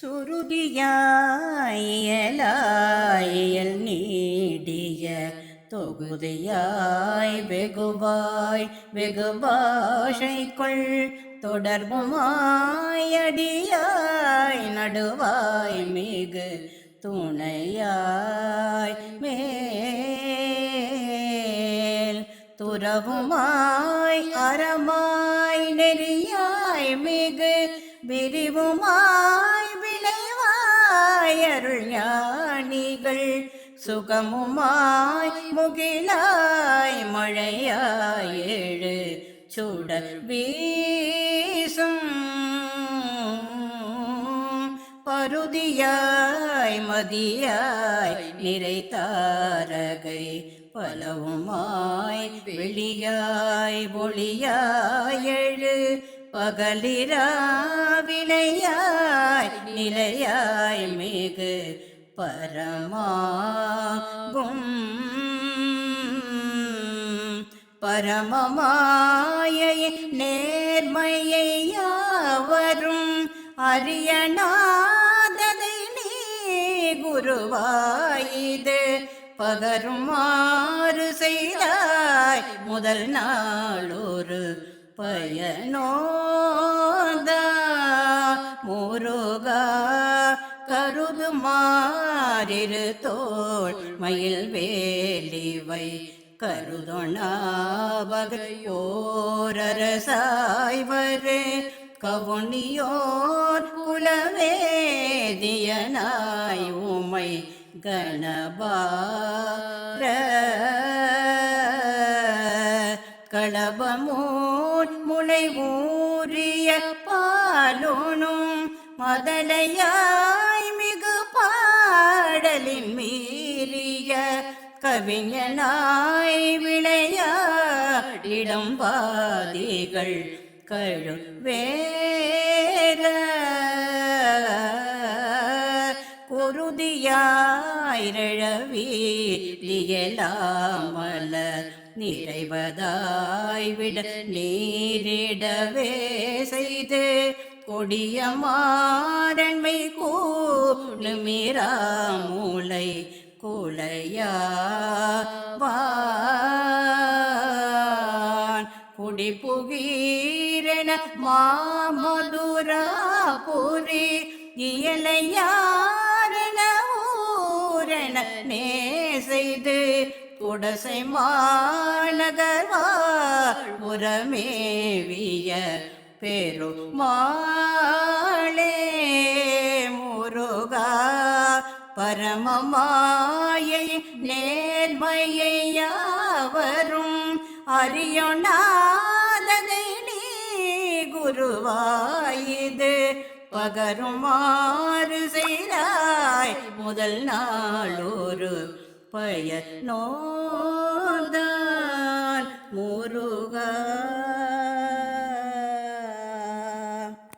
சுருதியாயலாயல் நீடிய தொகுதியாய் வெகுவாய் வெகுபாஷை கொள் தொடர்புமாயடியாய் நடுவாய் மிகு துணையாய் மேல் துறவுமாய் அறமாய் நெறியாய் மிகு விரிவுமாய் விளைவாய் அருள் ஞானிகள் சுகமுமாய் முகிலாய் மழையாய் ஏழு சுடர் வீசும். பருதியாய் மதியாய் நிறை தாரகை பலவுமாய் வெளியாய் ஒளியாய் எழு பகலிராவிலையாய் நிலையாய் மிகு பரமாகும். பரமமாயை நேர்மையை யாவரும் அறியனாததை நீ குருவாயுது. பகருமாறு செய்தாய் முதல் நாளொரு பயனோதா முருகா கருதுமாறிரு தோள் மயில் வேலிவை கருதொணாவகையோரரசாய்வரு கவுனியோர் குலவேதியனாய் உமை கணபா காதலையாய் மிகு பாடலின் மீறிய கவிஞனாய் விளையாடிடம் பாதிகள் கழுவேல குருதியாயிரவீதியலாமல நிறைவதாய் விட நீரிடவே செய்து கொடிய மாறன்மை கூடு மீரா மூளை குலையாவான் குடி புகீரென மாமதுராபுரி இயலையாரென ஊரென நே செய்து குடசை மாநகர்வா உரமேவிய பெருமாளே முருகா பரமமாயை நேர்மையை யாவரும் அறியொணாததை நீ குருவாயுது. பகருமாறு செய்தாய் முதல் நாளொரு பயனோதான்